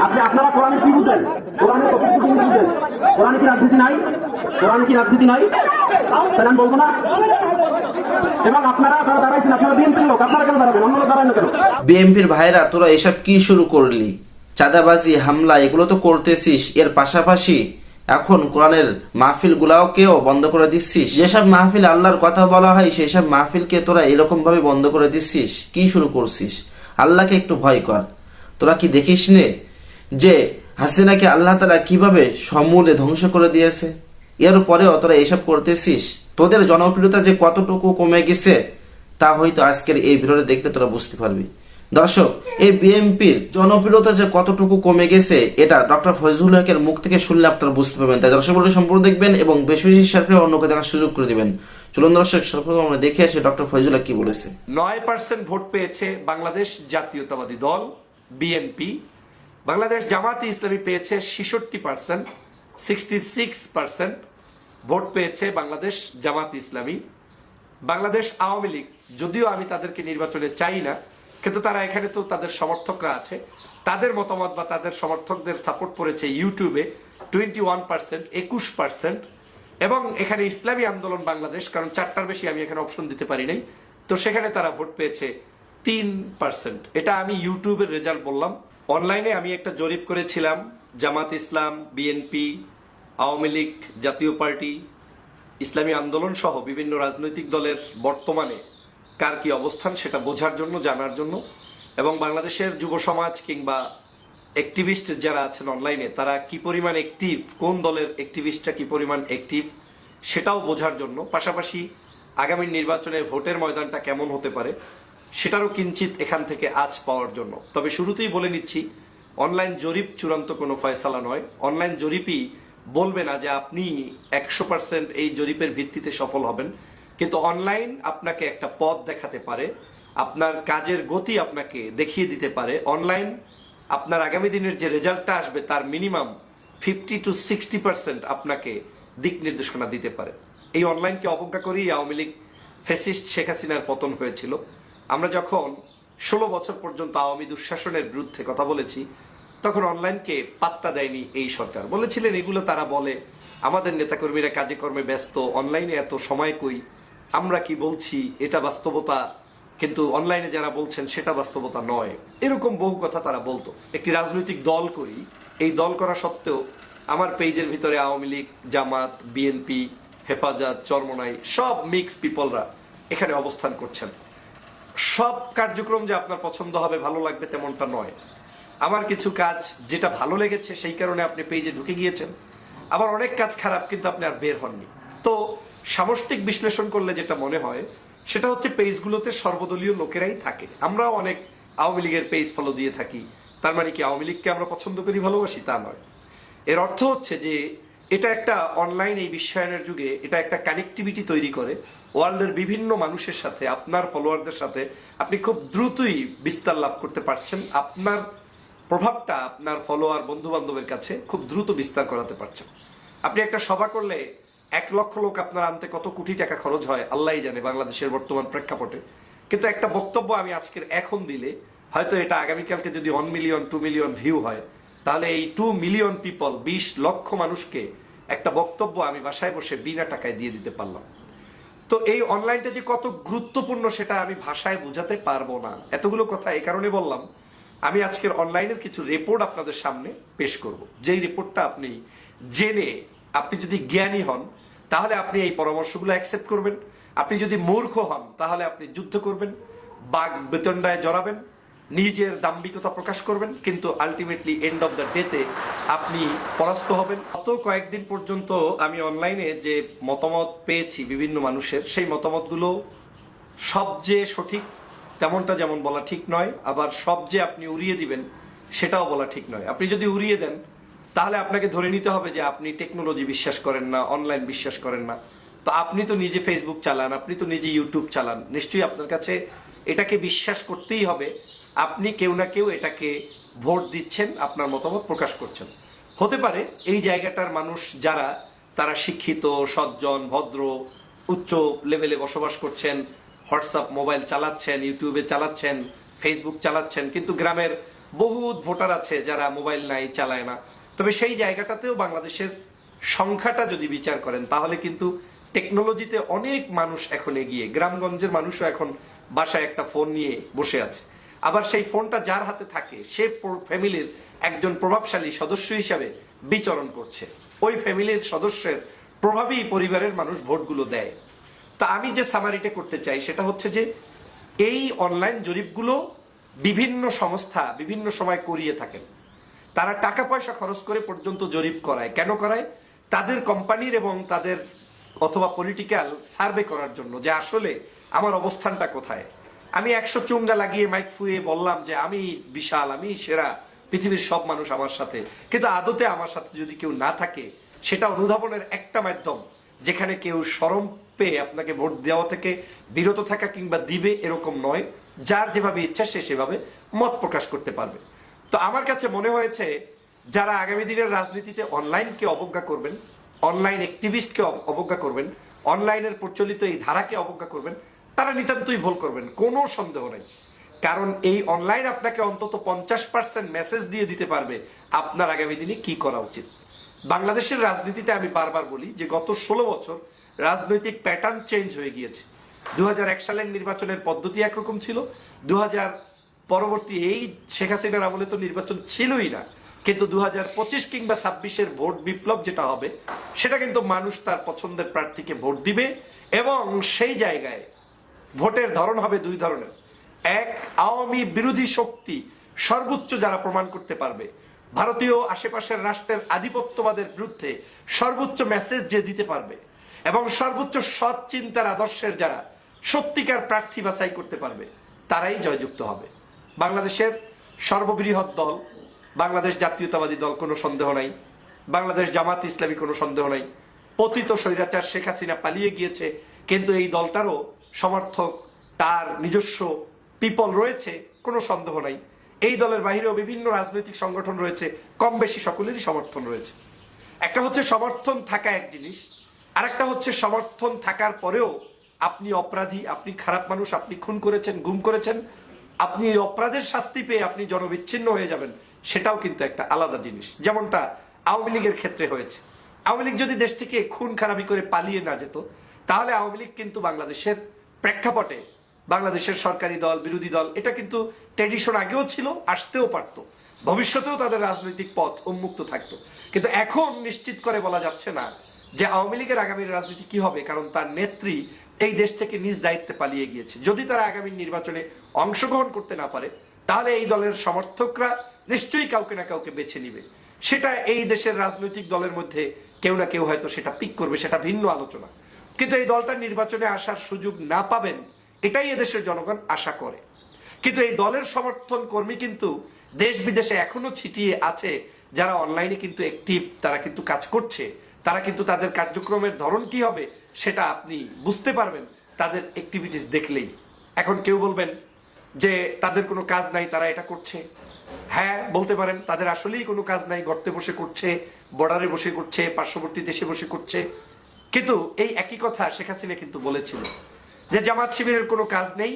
আপনি আপনারা কোরআনে কি বুঝেন? কোরআনে কতটুকু বুঝেন? কোরআনে কি রাজনীতি নাই? কোরআনে কি রাজনীতি নাই? তাহলে আমি বলব না। এবং আপনারা দাঁড়াইছেন, আপনারা বিএনপির লোক, আপনারা কেন দাঁড়াবেন? না কেন? বিএনপির ভাইরা, তোরা এসব কি শুরু করলি? চাঁদাবাজি, হামলা, এগুলো তো করতেছিস। এর পাশাপাশি এখন কোরআনের মাহফিল বন্ধ করে দিচ্ছিস? যেসব মাহফিল আল্লাহর কথা বলা হয়, সেসব মাহফিলকে তোরা এরকম ভাবে বন্ধ করে দিচ্ছিস। কি শুরু করছিস? আল্লাহকে একটু ভয় কর। তোরা কি দেখিস নে যে হাসিনাকে আল্লাহ তালা কীভাবে সমূলে ধ্বংস করে দিয়েছে? এর পরেও তোরা এসব করতেছিস? তোদের জনপ্রিয়তা যে কতটুকু কমে গেছে, তা হয়তো আজকের এই ভিডিওটা দেখলে তোরা বুঝতে পারবি। দর্শক, এই বিএনপির জনপ্রিয়তা যে কতটুকু কমে গেছে, এটা ডক্টর ফয়জুল হকের মুখ থেকে শুনলে আপনারা বুঝতে পারবেন। তাই দর্শক বলে সম্পূর্ণ দেখবেন এবং বেশি বেশি করে অন্যকে দেখার সুযোগ করে দিবেন। চলুন দর্শক, সর্বপ্রথম আমরা দেখে আসি ডক্টর ফয়জুল হক কি বলেছে। নয় পার্সেন্ট ভোট পেয়েছে বাংলাদেশ জাতীয়তাবাদী দল, বিএনপি। বাংলাদেশ জামাতি ইসলামী পেয়েছে ছেষট্টি percent sixty six percent vote পেয়েছে বাংলাদেশ জামাত ইসলামী। বাংলাদেশ আওয়ামী লীগ, যদিও আমি তাদেরকে নির্বাচনে চাই না, কিন্তু তারা এখানে তো তাদের সমর্থকরা আছে। তাদের মতামত বা তাদের সমর্থকদের সাপোর্ট করেছে ইউটিউবে টোয়েন্টি ওয়ান পার্সেন্ট একুশ পার্সেন্ট এবং এখানে ইসলামী আন্দোলন বাংলাদেশ, কারণ চারটার বেশি আমি এখানে অপশন দিতে পারি নাই। তো সেখানে তারা ভোট পেয়েছে তিন পার্সেন্ট এটা আমি ইউটিউবের রেজাল্ট বললাম। অনলাইনে আমি একটা জরিপ করেছিলাম, জামাত ইসলাম বিএনপি আওয়ামী লীগ, জাতীয় পার্টি, ইসলামী আন্দোলন সহ বিভিন্ন রাজনৈতিক দলের বর্তমানে কার কি অবস্থান সেটা বোঝার জন্য, জানার জন্য এবং বাংলাদেশের যুব সমাজ কিংবা অ্যাক্টিভিস্ট যারা আছেন অনলাইনে তারা কি পরিমাণ অ্যাক্টিভ কোন দলের অ্যাক্টিভিস্টরা কি পরিমাণ অ্যাক্টিভ সেটাও বোঝার জন্য। পাশাপাশি আগামী নির্বাচনে ভোটের ময়দানটা কেমন হতে পারে সেটারও কিঞ্চিত এখান থেকে আজ পাওয়ার জন্য। তবে শুরুতেই বলে নিচ্ছি, অনলাইন জরিপ চূড়ান্ত কোনো ফয়সালা নয়। অনলাইন জরিপই বলবে না যে আপনি একশো পার্সেন্ট এই জরিপের ভিত্তিতে সফল হবেন। কিন্তু অনলাইন আপনাকে একটা পথ দেখাতে পারে, আপনার কাজের গতি আপনাকে দেখিয়ে দিতে পারে। অনলাইন আপনার আগামী দিনের যে রেজাল্টটা আসবে তার minimum fifty to sixty percent আপনাকে দিক নির্দেশনা দিতে পারে। এই অনলাইনকে অবজ্ঞা করেই আওয়ামী লীগ ফেসিস্ট শেখ হাসিনার পতন হয়েছিল। আমরা যখন ষোলো বছর পর্যন্ত আওয়ামী দুঃশাসনের বিরুদ্ধে কথা বলেছি, তখন অনলাইনকে পাত্তা দেয়নি এই সরকার। বলেছিলেন, এগুলো তারা বলে, আমাদের নেতাকর্মীরা কাজে কর্মে ব্যস্ত অনলাইনে এত সময় কই, আমরা কি বলছি, এটা বাস্তবতা, কিন্তু অনলাইনে যারা বলছেন সেটা বাস্তবতা নয়। এরকম বহু কথা তারা বলতো। একটি রাজনৈতিক দল করি, এই দল করা সত্ত্বেও আমার পেজের ভিতরে আওয়ামী লীগ, জামাত, বিএনপি, হেফাজত, চরমনাই, সব মিক্স পিপলরা এখানে অবস্থান করছেন। সব কার্যক্রম যে আপনার পছন্দ হবে, ভালো লাগবে তেমনটা নয়। আমার কিছু কাজ যেটা ভালো লেগেছে সেই কারণে আপনি পেজে ঢুকে গিয়েছেন। আবার অনেক কাজ খারাপ কিন্তু আপনি আর বের হননি। তো সামষ্টিক বিশ্লেষণ করলে যেটা মনে হয়, সেটা হচ্ছে পেজগুলোতে সর্বদলীয় লোকেরাই থাকে। আমরাও অনেক আওয়ামী লীগের পেজ ফলো দিয়ে থাকি। তার মানে কি আওয়ামী লীগকে আমরা পছন্দ করি, ভালোবাসি? তা নয়। এর অর্থ হচ্ছে যে, এটা একটা অনলাইন এই বিশ্বায়নের যুগে এটা একটা কানেক্টিভিটি তৈরি করে। ওয়ার্ল্ডের বিভিন্ন মানুষের সাথে, আপনার ফলোয়ারদের সাথে আপনি খুব দ্রুতই বিস্তার লাভ করতে পারছেন। আপনার প্রভাবটা আপনার ফলোয়ার বন্ধু বান্ধবের কাছে খুব দ্রুত বিস্তার করাতে পারছেন। আপনি একটা সভা করলে এক লক্ষ লোক আপনার আনতে কত কোটি টাকা খরচ হয়, আল্লাহই জানে বাংলাদেশের বর্তমান প্রেক্ষাপটে। কিন্তু একটা বক্তব্য আমি আজকের এখন দিলে, হয়তো এটা আগামীকালকে যদি one million to million view হয়, তাহলে এই টু মিলিয়ন পিপল বিশ লক্ষ মানুষকে একটা বক্তব্য আমি বাসায় বসে বিনা টাকায় দিয়ে দিতে পারলাম। তো এই অনলাইনটা যে কত গুরুত্বপূর্ণ সেটা আমি ভাষায় বোঝাতে পারব না। এতগুলো কথা এই কারণে বললাম, আমি আজকের অনলাইনের কিছু রিপোর্ট আপনাদের সামনে পেশ করব। যেই রিপোর্টটা আপনি জেনে আপনি যদি জ্ঞানী হন, তাহলে আপনি এই পরামর্শগুলো অ্যাকসেপ্ট করবেন। আপনি যদি মূর্খ হন, তাহলে আপনি যুদ্ধ করবেন, বাঘ বেতনডায় জড়াবেন নিজের দাম্ভিকতা প্রকাশ করবেন, কিন্তু আলটিমেটলি এন্ড অফ দ্য ডেতে আপনি পরাস্ত হবেন। গত কয়েকদিন পর্যন্ত আমি অনলাইনে যে মতামত পেয়েছি বিভিন্ন মানুষের, সেই মতামতগুলো সব যে সঠিক, তেমনটা যেমন বলা ঠিক নয়, আবার সব যে আপনি উড়িয়ে দিবেন, সেটাও বলা ঠিক নয়। আপনি যদি উড়িয়ে দেন, তাহলে আপনাকে ধরে নিতে হবে যে আপনি টেকনোলজি বিশ্বাস করেন না অনলাইন বিশ্বাস করেন না। তো আপনি তো নিজে ফেসবুক চালান, আপনি তো নিজে ইউটিউব চালান, নিশ্চয়ই আপনার কাছে এটাকে বিশ্বাস করতেই হবে। আপনি কেউ না কেউ এটাকে ভোট দিচ্ছেন, আপনার মতামত প্রকাশ করছেন। হতে পারে এই জায়গাটার মানুষ যারা, তারা শিক্ষিত, সজ্জন, ভদ্র, উচ্চ লেভেলে বসবাস করছেন হোয়াটসঅ্যাপ মোবাইল চালাচ্ছেন ইউটিউবে চালাচ্ছেন ফেসবুক চালাচ্ছেন, কিন্তু গ্রামের বহুত ভোটার আছে যারা মোবাইল নাই, চালায় না। তবে সেই জায়গাটাতেও বাংলাদেশের সংখ্যাটা যদি বিচার করেন, তাহলে কিন্তু টেকনোলজিতে অনেক মানুষ এখন এগিয়ে, গ্রামগঞ্জের মানুষও এখন বাসায় একটা ফোন নিয়ে বসে আছে। আবার সেই ফোনটা যার হাতে থাকে, সে ফ্যামিলির একজন প্রভাবশালী সদস্য হিসাবে বিচরণ করছে। ওই ফ্যামিলির সদস্যের প্রভাবেই পরিবারের মানুষ ভোটগুলো দেয়। তা আমি যে সামারিটা করতে চাই, সেটা হচ্ছে যে এই অনলাইন জরিপগুলো বিভিন্ন সংস্থা বিভিন্ন সময় করিয়ে থাকেন। তারা টাকা পয়সা খরচ করে পর্যন্ত জরিপ করায়। কেন করায়? তাদের কোম্পানির এবং তাদের অথবা পলিটিক্যাল সার্ভে করার জন্য যে আসলে আমার অবস্থানটা কোথায়। আমি একশো চুঙ্গা লাগিয়ে মাইক ফুয়ে বললাম যে আমি বিশাল, আমি সেরা পৃথিবীর সব মানুষ আমার সাথে। কিন্তু আদতে আমার সাথে যদি কেউ না থাকে, সেটা অনুধাবনের একটা মাধ্যম যেখানে কেউ সরম পেয়ে আপনাকে ভোট দেওয়া থেকে বিরত থাকা কিংবা দিবে এরকম নয়। যার যেভাবে ইচ্ছা সে সেভাবে মত প্রকাশ করতে পারবে। তো আমার কাছে মনে হয়েছে, যারা আগামী দিনের রাজনীতিতে অনলাইনকে অবজ্ঞা করবেন অনলাইন অ্যাক্টিভিস্টকে অব- অবজ্ঞা করবেন অনলাইনের প্রচলিত এই ধারাকে অবজ্ঞা করবেন, তারা নিতান্তই ভুল করবেন, কোনো সন্দেহ নেই। কারণ এই অনলাইন আপনাকে অন্তত পঞ্চাশ পার্সেন্ট মেসেজ দিয়ে দিতে পারবে, আপনার আগামী দিনে কি করা উচিত। বাংলাদেশের রাজনীতিতে আমি বারবার বলি যে গত ষোলো বছর রাজনৈতিক প্যাটার্ন চেঞ্জ হয়ে গিয়েছে। দু এক সালের নির্বাচনের পদ্ধতি একরকম ছিল দু হাজার পরবর্তী এই শেখ হাসিনার আমলে তো নির্বাচন ছিলই না। কিন্তু দু পঁচিশ কিংবা ছাব্বিশের ভোট বিপ্লব যেটা হবে, সেটা কিন্তু মানুষ তার পছন্দের প্রার্থীকে ভোট দিবে এবং সেই জায়গায় ভোটের ধরন হবে দুই ধরনের। এক, আওয়ামী বিরোধী শক্তি সর্বোচ্চ যারা প্রমাণ করতে পারবে, ভারতীয় আশেপাশের রাষ্ট্রের আধিপত্যবাদের বিরুদ্ধে সর্বোচ্চ মেসেজ যে দিতে পারবে এবং সর্বোচ্চ সৎ চিন্তার আদর্শের যারা সত্যিকার প্রার্থী বাছাই করতে পারবে, তারাই জয়যুক্ত হবে। বাংলাদেশের সর্ববৃহৎ দল বাংলাদেশ জাতীয়তাবাদী দল কোনো সন্দেহ নাই। বাংলাদেশ জামাত ইসলামী কোনো সন্দেহ নাই। পতিত স্বৈরাচার শেখ হাসিনা পালিয়ে গিয়েছে, কিন্তু এই দলটারও সমর্থক, তার নিজস্ব পিপল রয়েছে, কোনো সন্দেহ নাই। এই দলের বাহিরেও বিভিন্ন রাজনৈতিক সংগঠন রয়েছে কম বেশি সকলেরই সমর্থন রয়েছে। একটা হচ্ছে সমর্থন থাকা এক জিনিস, আরেকটা হচ্ছে সমর্থন থাকার পরেও আপনি অপরাধী, আপনি খারাপ মানুষ, আপনি খুন করেছেন, গুম করেছেন, আপনি এই অপরাধের শাস্তি পেয়ে আপনি জনবিচ্ছিন্ন হয়ে যাবেন। সেটাও কিন্তু একটা আলাদা জিনিস। যেমনটা আওয়ামী লীগের ক্ষেত্রে হয়েছে। আওয়ামী লীগ যদি দেশ থেকে খুন খারাপি করে পালিয়ে না যেত, তাহলে আওয়ামী লীগ কিন্তু বাংলাদেশের প্রেক্ষাপটে বাংলাদেশের সরকারি দল, বিরোধী দল, এটা কিন্তু ট্রেডিশন আগেও ছিল, আসতেও পারতো। ভবিষ্যতেও তাদের রাজনৈতিক পথ উন্মুক্ত থাকতো। কিন্তু এখন নিশ্চিত করে বলা যাচ্ছে না যে আওয়ামী লীগের আগামীর রাজনীতি কি হবে, কারণ তার নেত্রী এই দেশ থেকে নিজ দায়িত্বে পালিয়ে গিয়েছে। যদি তারা আগামী নির্বাচনে অংশগ্রহণ করতে না পারে তাহলে এই দলের সমর্থকরা নিশ্চয়ই কাউকে না কাউকে বেছে নিবে। সেটা এই দেশের রাজনৈতিক দলের মধ্যে কেউ না কেউ হয়তো সেটা পিক করবে, সেটা ভিন্ন আলোচনা। কিন্তু এই দলটা নির্বাচনে আসার সুযোগ না পাবেন, এটাই এদেশের জনগণ আশা করে। কিন্তু এই দলের সমর্থন কর্মী কিন্তু দেশ বিদেশে এখনও ছিটিয়ে আছে, যারা অনলাইনে কিন্তু অ্যাক্টিভ তারা কিন্তু কাজ করছে। তারা কিন্তু তাদের কার্যক্রমের ধরন কি হবে, সেটা আপনি বুঝতে পারবেন। তাদের অ্যাক্টিভিটিস দেখলেই। এখন কেউ বলবেন যে তাদের কোনো কাজ নাই, তারা এটা করছে। হ্যাঁ বলতে পারেন, তাদের আসলেই কোনো কাজ নাই, গর্তে বসে করছে, বর্ডারে বসে করছে, পার্শ্ববর্তী দেশে বসে করছে। কিন্তু এই একই কথা শেখ হাসিনা কিন্তু বলেছিল যে জামাত শিবিরের কোনো কাজ নেই,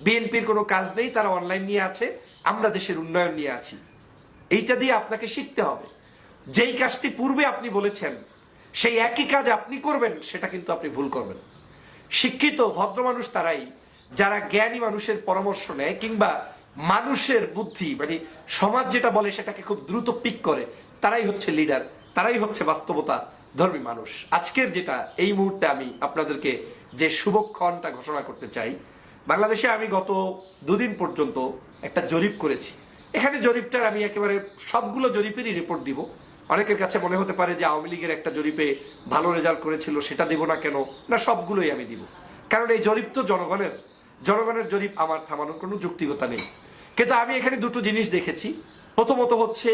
বিএনপির কোনো কাজ নেই, তারা অনলাইন নিয়ে আছে, আমরা দেশের উন্নয়ন নিয়ে আছি। এইটা দিয়ে আপনাকে শিখতে হবে। যেই কাজটি পূর্বে আপনি বলেছেন, সেই একই কাজ আপনি করবেন, সেটা কিন্তু আপনি ভুল করবেন। শিক্ষিত, ভদ্র মানুষ তারাই যারা জ্ঞানী মানুষের পরামর্শ নেয় কিংবা মানুষের বুদ্ধি মানে সমাজ যেটা বলে সেটাকে খুব দ্রুত পিক করে, তারাই হচ্ছে লিডার তারাই হচ্ছে বাস্তবতা ধর্মী মানুষ। আজকের যেটা, এই মুহূর্তে আমি আপনাদেরকে যে শুভক্ষণটা ঘোষণা করতে চাই, বাংলাদেশে আমি গত দুদিন পর্যন্ত একটা জরিপ করেছি। এখানে জরিপটার আমি একেবারে সবগুলো জরিপেরই রিপোর্ট দিব। অনেকের কাছে মনে হতে পারে যে আওয়ামী লীগের একটা জরিপে ভালো রেজাল্ট করেছিল, সেটা দেব না কেন? না, সবগুলোই আমি দিব। কারণ এই জরিপ তো জনগণের। জনগণের জরিপ আমার থামানোর কোনো যুক্তিকতা নেই। কিন্তু আমি এখানে দুটো জিনিস দেখেছি। প্রথমত হচ্ছে,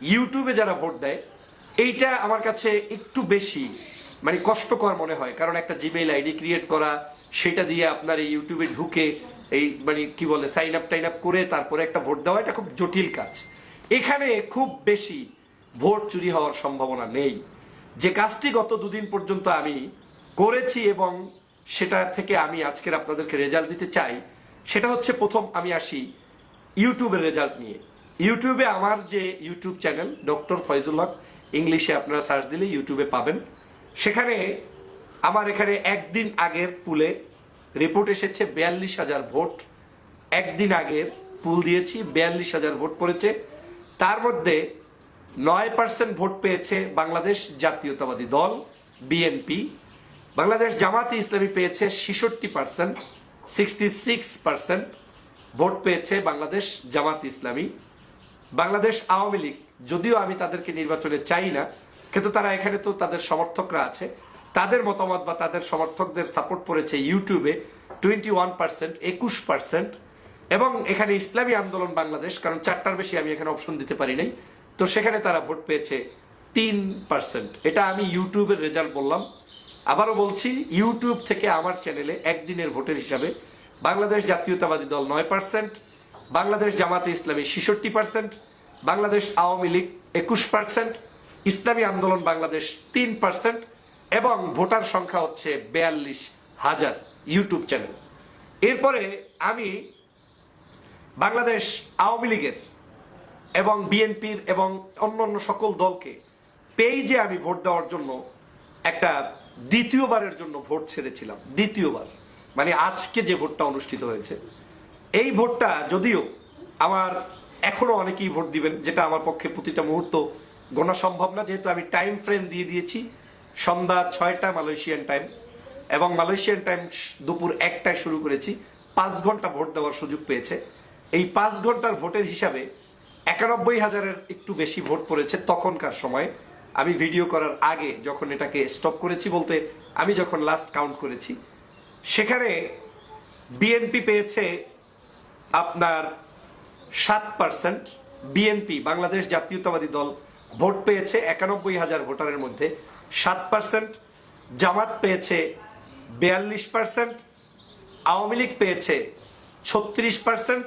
ইউটিউবে যারা ভোট দেয়, এইটা আমার কাছে একটু বেশি মানে কষ্টকর মনে হয়। কারণ একটা জিমেইল আইডি ক্রিয়েট করা, সেটা দিয়ে আপনার এই ইউটিউবে ঢুকে এই মানে কি বলে সাইন আপ টাইন আপ করে তারপরে একটা ভোট দেওয়া, এটা খুব জটিল কাজ। এখানে খুব বেশি ভোট চুরি হওয়ার সম্ভাবনা নেই। যে কাজটি গত দুদিন পর্যন্ত আমি করেছি এবং সেটা থেকে আমি আজকের আপনাদেরকে রেজাল্ট দিতে চাই। সেটা হচ্ছে প্রথম আমি আসি ইউটিউবের রেজাল্ট নিয়ে। ইউটিউবে আমার যে YouTube channel doctor Faizul Haque ইংলিশে আপনারা সার্চ দিলে ইউটিউবে পাবেন। সেখানে আমার এখানে একদিন আগের পুলে রিপোর্ট এসেছে বিয়াল্লিশ হাজার ভোট। একদিন আগের পুল দিয়েছি, বিয়াল্লিশ হাজার ভোট পড়েছে। তার মধ্যে নয় পার্সেন্ট ভোট পেয়েছে বাংলাদেশ জাতীয়তাবাদী দল বিএনপি বাংলাদেশ জামাতি ইসলামী পেয়েছে ছেষট্টি percent sixty six percent vote পেয়েছে বাংলাদেশ জামাত ইসলামী। বাংলাদেশ আওয়ামী লীগ, যদিও আমি তাদেরকে নির্বাচনে চাই না, কিন্তু তারা এখানে তো তাদের সমর্থকরা আছে। তাদের মতামত বা তাদের সমর্থকদের সাপোর্ট করেছে ইউটিউবে টোয়েন্টি ওয়ান পার্সেন্ট একুশ পার্সেন্ট এবং এখানে ইসলামী আন্দোলন বাংলাদেশ, কারণ চারটার বেশি আমি এখানে অপশন দিতে পারি নাই। তো সেখানে তারা ভোট পেয়েছে তিন পার্সেন্ট এটা আমি ইউটিউবের রেজাল্ট বললাম। আবারও বলছি ইউটিউব থেকে আমার চ্যানেলে একদিনের ভোটের হিসাবে বাংলাদেশ জাতীয়তাবাদী দল নয় পার্সেন্ট বাংলাদেশ জামাতে ইসলামী ছেষট্টি পার্সেন্ট বাংলাদেশ আওয়ামী লীগ একুশ পার্সেন্ট ইসলামী আন্দোলন বাংলাদেশ তিন পার্সেন্ট এবং ভোটার সংখ্যা হচ্ছে বেয়াল্লিশ হাজার ইউটিউব চ্যানেল এরপরে আমি বাংলাদেশ আওয়ামী লীগের এবং বিএনপির এবং অন্যান্য সকল দলকে পেজে আমি ভোট দেওয়ার জন্য একটা দ্বিতীয়বারের জন্য ভোট ছেড়েছিলাম, দ্বিতীয়বার। মানে আজকে যে ভোটটা অনুষ্ঠিত হয়েছে। এই ভোটটা যদিও আমার এখনও অনেকেই ভোট দিবেন, যেটা আমার পক্ষে প্রতিটা মুহূর্ত গোনা সম্ভব না, যেহেতু আমি টাইম ফ্রেম দিয়ে দিয়েছি। সন্ধ্যা ছয়টা মালয়েশিয়ান টাইম এবং মালয়েশিয়ান টাইম দুপুর একটায় শুরু করেছি। পাঁচ ঘণ্টা ভোট দেওয়ার সুযোগ পেয়েছে। এই পাঁচ ঘণ্টার ভোটের হিসাবে একানব্বই হাজারের একটু বেশি ভোট পড়েছে তখনকার সময়। আমি ভিডিও করার আগে যখন এটাকে স্টপ করেছি বলতে আমি যখন লাস্ট কাউন্ট করেছি, সেখানে বিএনপি পেয়েছে আপনার সাত পার্সেন্ট বিএনপি বাংলাদেশ জাতীয়তাবাদী দল, ভোট পেয়েছে একানব্বই হাজার ভোটারের মধ্যে সাত পার্সেন্ট জামাত পেয়েছে বিয়াল্লিশ পার্সেন্ট আওয়ামী লীগ পেয়েছে ছত্রিশ পার্সেন্ট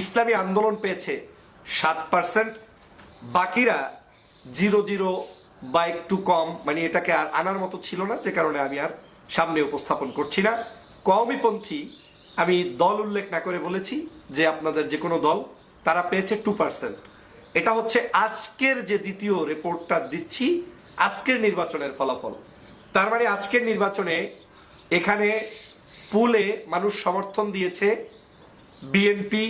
ইসলামী আন্দোলন পেয়েছে সাত পার্সেন্ট বাকিরা জিরো জিরো বা একটু কম মানে এটাকে আর আনার মতো ছিল না, যে কারণে আমি আর সামনে উপস্থাপন করছি না। কওমিপন্থী আমি দল উল্লেখ না করে বলেছি যে আপনাদের যে কোনো দল, তারা পেয়েছে টু পার্সেন্ট এটা হচ্ছে আজকের যে দ্বিতীয় রিপোর্টটা দিচ্ছি, আজকের নির্বাচনের ফলাফল। তার মানে আজকের নির্বাচনে এখানে পুলে মানুষ সমর্থন দিয়েছে বিএনপি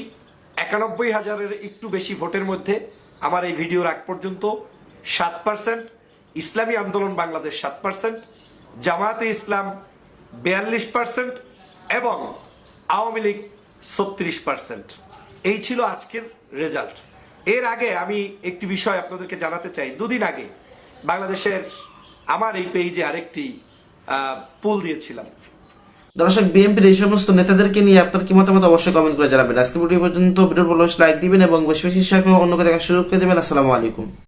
একানব্বই হাজারের একটু বেশি ভোটের মধ্যে, আমার এই ভিডিওর আগ পর্যন্ত সাত পার্সেন্ট ইসলামী আন্দোলন বাংলাদেশ সাত পার্সেন্ট জামায়াতে ইসলাম বিয়াল্লিশ পার্সেন্ট এবং আওয়ামী লীগ ছত্রিশ পার্সেন্ট এই ছিল আজকের রেজাল্ট। এর আগে আমি একটি বিষয় আপনাদেরকে জানাতে চাই। দুদিন আগে বাংলাদেশের আমার এই পেজে আরেকটি পুল দিয়েছিলাম। দর্শক, বিএনপির এই সমস্ত নেতাদেরকে নিয়ে আপনার কি মতামত অবশ্যই কমেন্ট করে জানাবেন। আজকে পর্যন্ত। ভিডিও লাইক দিবেন এবং বেশি বেশি শেয়ার করে অন্যকে দেখার সুযোগ করে দেবেন। আসসালামু আলাইকুম।